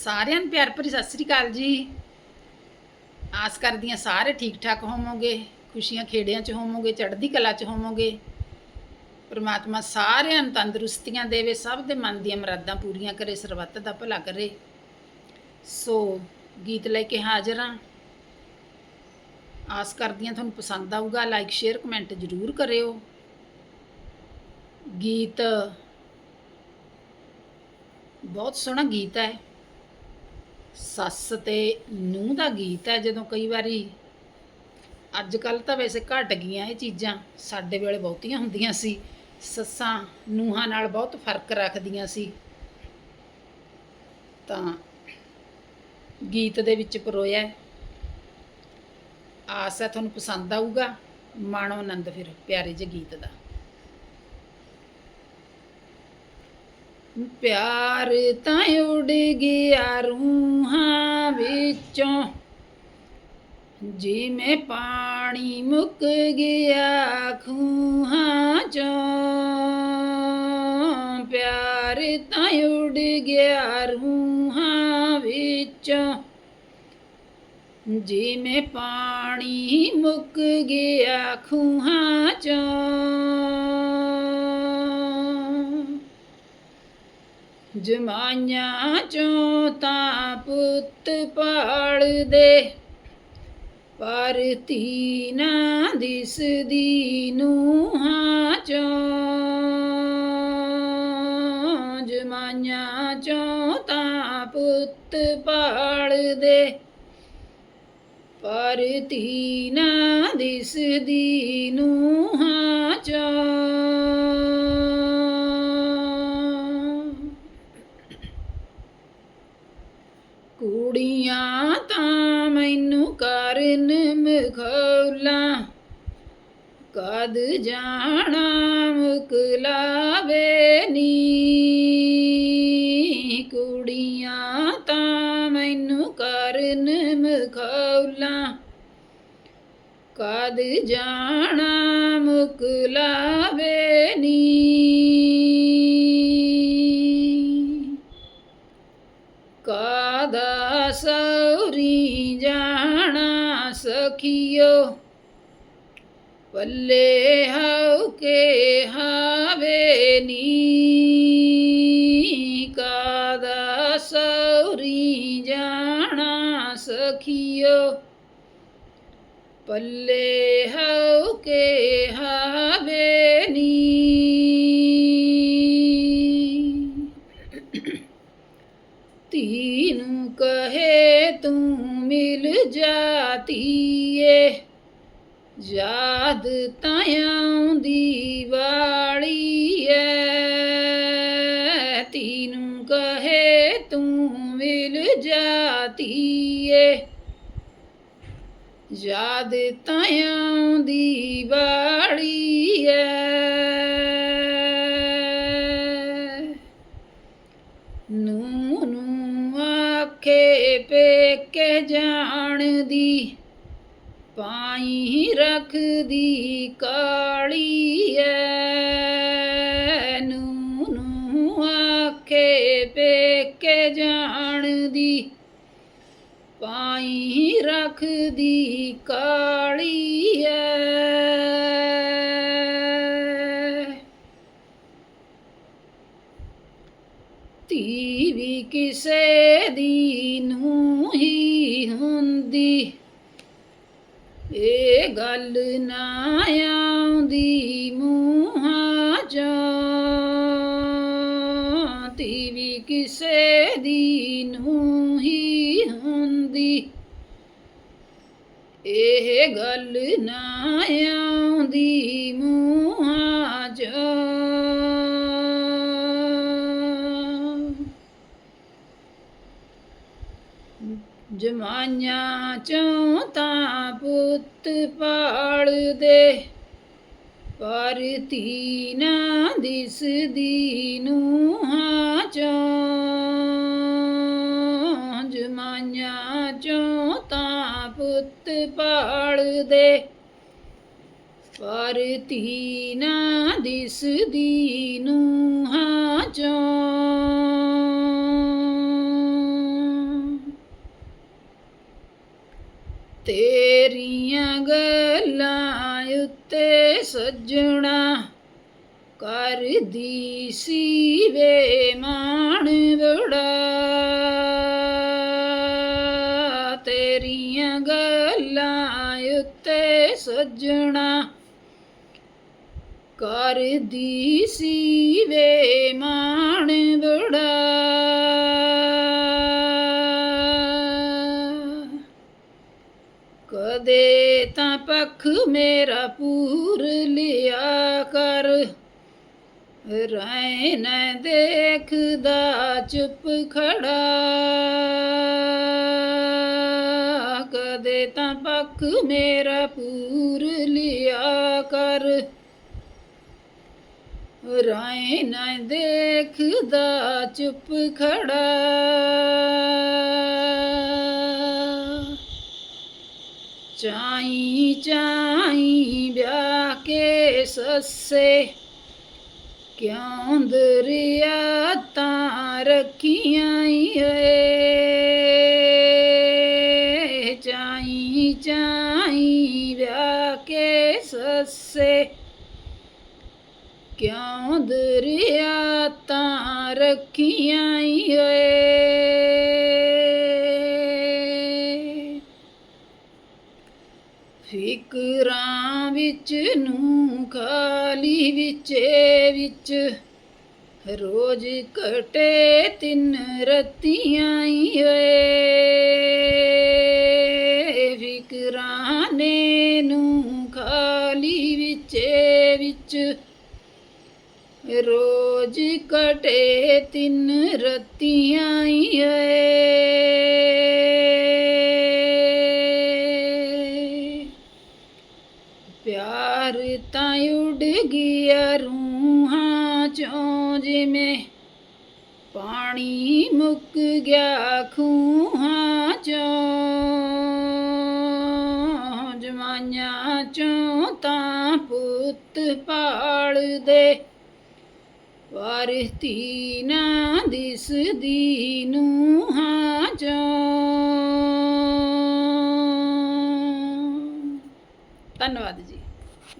ਸਾਰਿਆਂ ਨੂੰ ਪਿਆਰ ਭਰੀ ਸਤਿ ਸ੍ਰੀ ਅਕਾਲ ਜੀ। ਆਸ ਕਰਦੀਆਂ ਸਾਰੇ ਠੀਕ ਠਾਕ ਹੋਵੋਗੇ, ਖੁਸ਼ੀਆਂ ਖੇੜਿਆਂ 'ਚ ਹੋਵੋਗੇ, ਚੜ੍ਹਦੀ ਕਲਾ 'ਚ ਹੋਵੋਗੇ। ਪਰਮਾਤਮਾ ਸਾਰਿਆਂ ਨੂੰ ਤੰਦਰੁਸਤੀਆਂ ਦੇਵੇ, ਸਭ ਦੇ ਮਨ ਦੀਆਂ ਮਰਾਦਾਂ ਪੂਰੀਆਂ ਕਰੇ, ਸਰਬੱਤ ਦਾ ਭਲਾ ਕਰੇ। ਸੋ ਗੀਤ ਲੈ ਕੇ ਹਾਜ਼ਰ ਹਾਂ। ਆਸ ਕਰਦੀਆਂ ਤੁਹਾਨੂੰ ਪਸੰਦ ਆਊਗਾ ਲਾਈਕ ਸ਼ੇਅਰ ਕਮੈਂਟ ਜ਼ਰੂਰ ਕਰਿਓ। ਗੀਤ ਬਹੁਤ ਸੋਹਣਾ ਗੀਤ ਹੈ। ਸੱਸ ਤੇ ਨੂੰਹ ਦਾ ਗੀਤ ਹੈ, ਜਦੋਂ ਕਈ ਵਾਰੀ ਅੱਜ ਕੱਲ ਤਾਂ ਵੈਸੇ ਘਟ ਗਈਆਂ ਇਹ ਚੀਜ਼ਾਂ, ਸਾਡੇ ਵੇਲੇ ਬਹੁਤੀਆਂ ਹੁੰਦੀਆਂ ਸੀ, ਸੱਸਾਂ ਨੂੰਹਾਂ ਨਾਲ ਬਹੁਤ ਫ਼ਰਕ ਰੱਖਦੀਆਂ ਸੀ। ਤਾਂ ਗੀਤ ਦੇ ਵਿੱਚ ਪਰੋਇਆ ਆਸ ਹੈ ਤੁਹਾਨੂੰ ਪਸੰਦ ਆਊਗਾ, ਮਾਣੋ ਆਨੰਦ ਫਿਰ ਪਿਆਰੇ ਜਿਹੇ ਗੀਤ ਦਾ। ਪਿਆਰ ਤਾਂ ਉੜ ਗਿਆ ਰੂਹਾਂ ਵਿੱਚੋਂ। ਜਿਵੇਂ ਪਾਣੀ ਮੁੱਕ ਗਿਆ ਖੂਹਾਂ ਚੋਂ, ਪਿਆਰ ਤਾਂ ਉੜ ਗਿਆ ਰੂਹਾਂ ਵਿੱਚੋਂ। ਜਿਵੇਂ ਪਾਣੀ ਮੁੱਕ ਗਿਆ ਖੂਹਾਂ ਚੋਂ ਜਮਾਈਆਂ ਚੋਂ ਤਾਂ ਪੁੱਤ ਪਾਲਦੇ। ਪਰ ਧੀ ਦਿਸਦੀ ਨੂੰਹਾਂ ਚੋਂ, ਜਮਾਈਆਂ ਚੋਂ ਤਾਂ ਪੁੱਤ ਪਾਲਦੇ। ਪਰ ਧੀ ਦਿਸਦੀ ਨੂੰਹਾਂ ਚੋਂ ਕੁੜੀਆਂ ਤਾਂ ਮੈਨੂੰ ਕਰਨ ਮਖੌਲਾਂ, ਕਦ ਜਾਣਾ ਮੁਕਲਾਵੇ ਨੀ? ਕੁੜੀਆਂ ਤਾਂ ਮੈਨੂੰ ਕਰਨ ਮਖੌਲਾਂ, ਕਦ ਜਾਣਾ ਮੁਕਲਾਵੇ ਨੀ? ਜਾਣਾ ਸਖੀਓ ਪੱਲੇ ਹਉ ਕੇ ਹਾਵੇ ਨੀ ਕਾਦਾ ਸੌਰੀ ਜਾਣਾ ਸਖੀਓ? ਪੱਲੇ ਹਉ ਕੇ ਜਾਤੀ ਏ ਯਾਦ ਤਾਂ ਆਉਂਦੀ ਵਾਲੀ ਐ। ਧੀ ਕਹੇ ਤੂੰ ਮਿਲ ਜਾਤੀ ਏ ਯਾਦ ਤਾਂ ਆਉਂਦੀ ਵਾਲੀ ਐ। ਜਾਣਦੀ ਪਾਈ ਰੱਖਦੀ ਕਾਲੀ ਐ ਨੂੰ ਆਖੇ ਪੇਕੇ ਜਾਣਦੀ। ਪਾਈ ਰੱਖਦੀ ਕਾਲੀ ਐ ਇਹ ਗੱਲ ਨਾ ਆਉਂਦੀ ਮੂੰਹਾਂ ਚੋਂ ਵੀ ਕਿਸੇ ਦੀ ਨੂੰ ਹੀ ਹੁੰਦੀ। ਇਹ ਗੱਲ ਨਾ ਆਉਂਦੀ ਮੂੰਹਾਂ ਚੋਂ ਜਮਾਈਆਂ ਚੋਂ ਤਾਂ ਪੁੱਤ ਪਾਲਦੇ, ਪਰ ਧੀ ਨਾ ਦਿਸਦੀ ਨੂੰਹਾਂ ਚੋਂ। ਜਮਾਈਆਂ ਚੋਂ ਤਾਂ ਪੁੱਤ ਪਾਲਦੇ, ਪਰ ਧੀ ਨਾ ਦਿਸਦੀ ਦਿਸਦੀ ਦਿਸਦੀ ਨੂੰਹਾਂ ਚੋਂ ਨੂੰਹਾਂ ਚੋਂ ਜਮਾਈਆਂ ਚੋਂ ਤਾਂ ਪੁੱਤ ਪਾਲਦੇ ਪਰ ਧੀ ਨਾ ਦਿਸਦੀ ਨੂੰਹਾਂ ਚੋਂ ਜਮਾਈਆਂ ਚੋਂ ਤਾਂ ਪੁੱਤ ਪਾਲਦੇ ਪਰ ਧੀ ਨਾ ਦਿਸਦੀ ਨੂੰਹਾਂ ਚੋਂ ਪਰ ਧੀ ਨਾ ਦਿਸਦੀ ਨੂੰਹਾਂ ਚੋਂ ਤੇਰੀਆਂ ਗੱਲਾਂ ਉੱਤੇ ਸੱਜਣਾ ਕਰਦੀ ਸੀ ਵੇ ਮਾਣ ਬੜਾ ਤੇਰੀਆਂ ਗੱਲਾਂ ਉੱਤੇ ਸੱਜਣਾ ਕਰਦੀ ਸੀ ਵੇ ਮਾਣ ਬੜਾ ਕਦੇ ਤਾਂ ਪੱਖ ਮੇਰਾ ਪੂਰ ਲਿਆ ਕਰ। ਰਹਿ ਨ ਦੇਖਦਾ, ਚੁੱਪ ਖੜਾ। ਕਦੇ ਤਾਂ ਪੱਖ ਮੇਰਾ ਪੂਰ ਲਿਆ ਕਰ। ਰਾਏ ਨਾ ਦੇਖਦਾ, ਚੁੱਪ ਖੜਾ। ਚਾਈ ਚਾਈ ਵਿਆਹ ਕੇ ਸੱਸੇ, ਕਿਉਂ ਦਰਿਆ ਤਾਂ ਰੱਖੀਆਂ ਈ ਏ? ਚਾਈ ਚਾਈ ਵਿਆਹ ਕੇ ਸੱਸੇ, ਕਿਉਂ ਦਰਿਆ ਤਾਂ ਰੱਖੀਆਂ ਈ ਏ? ਫਿਕਰਾਂ ਵਿੱਚ ਨੂੰ ਖਾਲੀ ਵਿੱਚੇ ਵਿੱਚ। ਰੋਜ਼ ਕਟੇ ਤਿੰਨ ਰਤੀਆਂ ਈ ਏ ਫਿਕਰਾਂ ਨੇ ਨੂੰ ਖਾਲੀ ਵਿੱਚੇ ਵਿੱਚ। ਰੋਜ਼ ਕਟੇ ਤਿੰਨ ਰਤੀਆਂ ਈ ਏ ਉੱਡ ਗਿਆ ਰੂਹਾਂ ਚੋਂ ਜਿਵੇਂ ਪਾਣੀ ਮੁੱਕ ਗਿਆ ਖੂਹਾਂ ਚੋਂ। ਜਮਾਈਆਂ ਚੋਂ ਤਾਂ ਪੁੱਤ ਪਾਲਦੇ ਵਾਰਤੀ ਨਾ ਦਿਸਦੀ ਨੂੰਹਾਂ ਚੋਂ। ਧੰਨਵਾਦ